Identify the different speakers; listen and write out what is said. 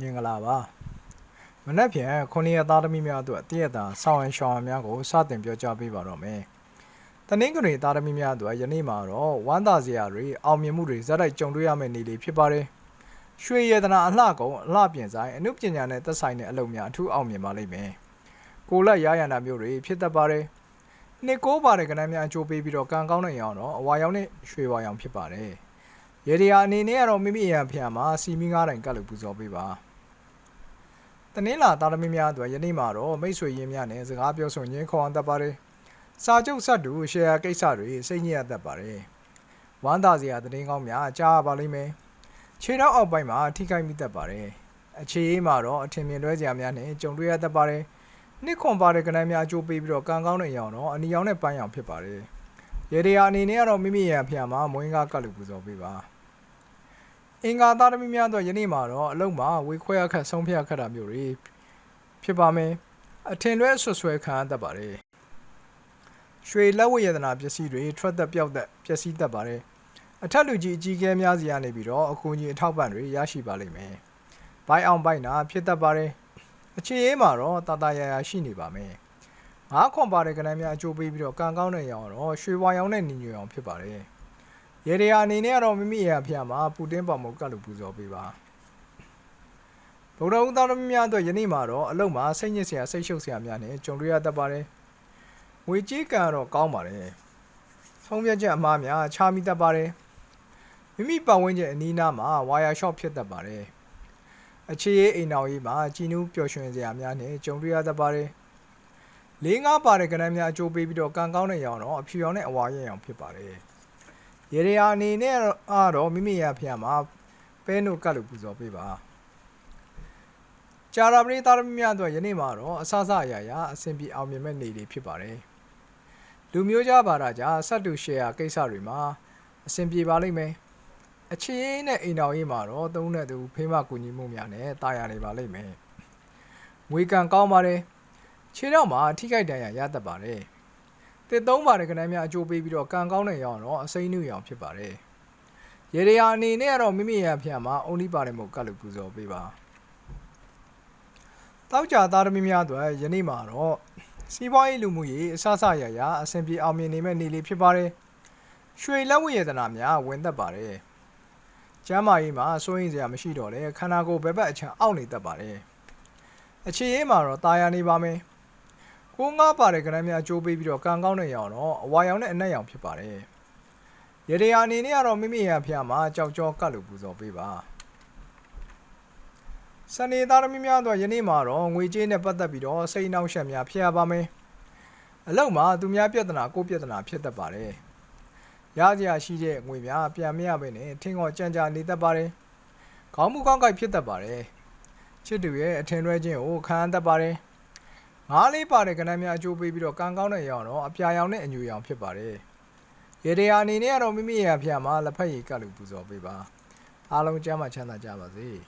Speaker 1: မင်္ဂလာပါမနက်ဖြန်ခုနှစ်ရက်သားသမီးများအတွက်တည့်ရတာဆောင်းရန်ရှောင်းရန်များကိုစတင်ပြောကြားပေးပါတော့မယ်တနင်္ဂနွေသားသမီးများအတွက်ယနေ့မှာတော့ဝမ်းသာစရာတွေအောင်မြင်မှုတွေဇက်တိုက်ကြုံတွေ့ရမယ့်နေ့လေးဖြစ်ပါတယ်ရွှေရတနာအလှကုန်အလှပြင်ဆိုင်အနုပညာနဲ့သက်ဆိုင်တဲ့အလုပ်များအထူးအောင်မြင်ပါလိမ့်မယ်ကိုလက်ရရန္တာမျိုးတွေဖြစ်တတ်ပါတယ်နှစ်ကိုးပါတဲ့ကဏ္ဍများအကျိုးပေးပြီးတော့ကံကောင်းတဲ့ရောင်တော့အဝါရောင်နဲ့ရွှေဝါရောင်ဖြစ်ပါတယ် ရေဒီယာအနေနဲ့ကတော့မိမိအရန်ဖျံမှာစီမီငါးတိုင်ကတ်လို့ပူဇော်ပေးပါတနင်္လာသားသမီးများအတွက်ယနေ့မှာတော့မိတ်ဆွေရင်းများနဲ့စကားပြောဆိုရင်းခေါ်အောင်တတ်ပါတယ်။စာချုပ်ဆက်တူရှယ်ယာကိစ္စတွေစိတ်ညစ်ရတတ်ပါတယ်။ဝမ်းသာစရာသတင်းကောင်းများကြားရပါလိမ့်မယ်။ခြေထောက်အောက်ပိုင်းမှာထိခိုက်မိတတ်ပါတယ်။အခြေအေးမှာတော့အထင်မြင်လွဲစရာများနဲ့ကြုံတွေ့ရတတ်ပါတယ်။နှစ်ခွန်ပါတဲ့ကဏ္ဍများအကျိုးပေးပြီးတော့ကံကောင်းတဲ့အရောင်တော့အနီရောင်နဲ့ပန်းရောင်ဖြစ်ပါတယ်။ရေဒီယာအနေနဲ့ကတော့မိမိရန်ဖျံမှာမွေးကားကတ်လို့ပူဇော်ပေးပါ။ အင်္ဂါသားသမီးများတော့ယနေ့မှာတော့အလုံးမှာဝေခွဲအခက်ဆုံးဖြတ်အခက်တာမျိုးတွေဖြစ်ပါမယ်အထင်လွဲဆွဆွဲခံရတတ်ပါတယ်ရွှေလက်ဝတ်ရတနာပစ္စည်းတွေထွက်သက်ပြောက်သက်ပျက်စီးတတ်ပါတယ်အထက်လူကြီးအကြီးအကဲများစီကနေပြီးတော့အကူအညီအထောက်ပံ့တွေရရှိပါလိမ့်မယ်ဘိုင်းအောင်ဘိုင်းနာဖြစ်တတ်ပါတယ်အခြေအေးမှာတော့တာတာယာယာရှိနေပါမယ်ငါးခွန်ပါတဲ့ကဏ္ဍများအကျိုးပေးပြီးတော့ကံကောင်းတဲ့ရောင်တော့ရွှေဝါရောင်နဲ့ညီညွတ်အောင်ဖြစ်ပါတယ် ရေဒီယာအနေနဲ့ကတော့မိမိအရာဖျားမှာပူတင်းပေါမုတ်ကတ်လို့ပူဇော်ပေးပါဗုဒ္ဓဦးသားသမီးများအတွက်ယနေ့မှာတော့အလုံးမှာစိတ်ညစ်စရာစိတ်ရှုပ်စရာများနဲ့ကြုံတွေ့ရတတ်ပါတယ်။ငွေကြေးကံကတော့ကောင်းပါတယ်။ဆုံးဖြတ်ချက်အမှားများချာမိတတ်ပါတယ်။မိမိပတ်ဝန်းကျင်အနီးနားမှာဝါယာရှော့ဖြစ်တတ်ပါတယ်။အခြေရေးအိမ်တော်ကြီးမှာကြည်နူးပျော်ရွှင်စရာများနဲ့ကြုံတွေ့ရတတ်ပါတယ်။လေးငါးပါတဲ့ကဏ္ဍများအကျိုးပေးပြီးတော့ကံကောင်းတဲ့ရောင်တော့အဖြူရောင်နဲ့အဝါရဲရောင်ဖြစ်ပါတယ်။ ရေဒီယာအနေနဲ့ကတော့မိမိရဖျားမှာပဲနိုကတ်လို့ပူဇော်ပေးပါ။ကြာရာပရိသတ်များအတွက်ယနေ့မှာတော့အဆအဆအရာရာအဆင်ပြေအောင်မြင်မဲ့နေ့လေးဖြစ်ပါတယ်။လူမျိုးကြားဘာသာကြားဆက်တူရှယ်ယာကိစ္စတွေမှာအဆင်ပြေပါလိမ့်မယ်။အချင်းနဲ့အိမ်တော်ရေးမှာတော့သုံးတဲ့သူဖေးမကူညီမှုများနဲ့တာယာနေပါလိမ့်မယ်။ငွေကံကောင်းပါတယ်။ခြေတော့မှာထိခိုက်ဒဏ်ရာရတတ်ပါတယ်။ တစ်သုံးပါတဲ့ကဏ္ဍများအကျိုးပေးပြီးတော့ကံကောင်းတဲ့ရောင်တော့အစိမ့်နှူရောင်ဖြစ်ပါတယ်။ရေဒီယာအနေနဲ့ကတော့မိမိရဖျံမှာအုံဒီပါတယ်မို့ကတ်လို့ပူဇော်ပေးပါ။ တောက်ကြသားသမီးများအတွက်ယနေ့မှာတော့စီးပွားရေးလူမှုရေးအဆအဆရရအဆင်ပြေအောင်မြင်နေမဲ့နေ့လေးဖြစ်ပါတယ်။ရွှေလက်ဝတ်ရတနာများဝင်သက်ပါတယ်။ကျမ်းမာရေးမှာစိုးရင်စရာမရှိတော့လေခန္ဓာကိုယ်ဘက်ဘက်အချမ်းအောက်နေတတ်ပါတယ်။အခြေရေးမှာတော့ตายရနေပါမယ်။ ကိုးငါးပါတဲ့ကဏ္ဍများအကျိုးပေးပြီးတော့ကံကောင်းတဲ့ရောင်တော့အဝါရောင်နဲ့အနက်ရောင်ဖြစ်ပါတယ်။ရေဒီယာအနေနဲ့ကတော့မိမိရဖျားမှာကြောက်ကြောကတ်လို့ပူဇော်ပေးပါ။စနေသားသမီးများတို့ယနေ့မှာတော့ငွေကြေးနဲ့ပတ်သက်ပြီးတော့စိတ်နှောက်ယှက်များဖြစ်ရပါမယ်။အလောက်မှာသူများပြဿနာကိုပြဿနာဖြစ်တတ်ပါတယ်။ရကြရရှိတဲ့ငွေများပြန်မရဘဲနဲ့ထင်းကောကြံကြနေတတ်ပါတယ်။ခေါင်းမူကောင်းကိုက်ဖြစ်တတ်ပါတယ်။ချစ်သူရဲ့အထင်လွဲခြင်းကိုခံရတတ်ပါတယ်။ ငားလေးပါတဲ့ကဏ္ဍများအကျိုးပေးပြီးတော့ကံကောင်းတဲ့ရောင်တော့အပြာရောင်နဲ့အညူရောင်ဖြစ်ပါတယ်။ရေဒီယာအနေနဲ့ကတော့မိမိရဲ့အဖျားမှာလက်ဖက်ရည်ကတ်လို့ပူဇော်ပေးပါ။အားလုံးကျမ်းမှချမ်းသာကြပါစေ။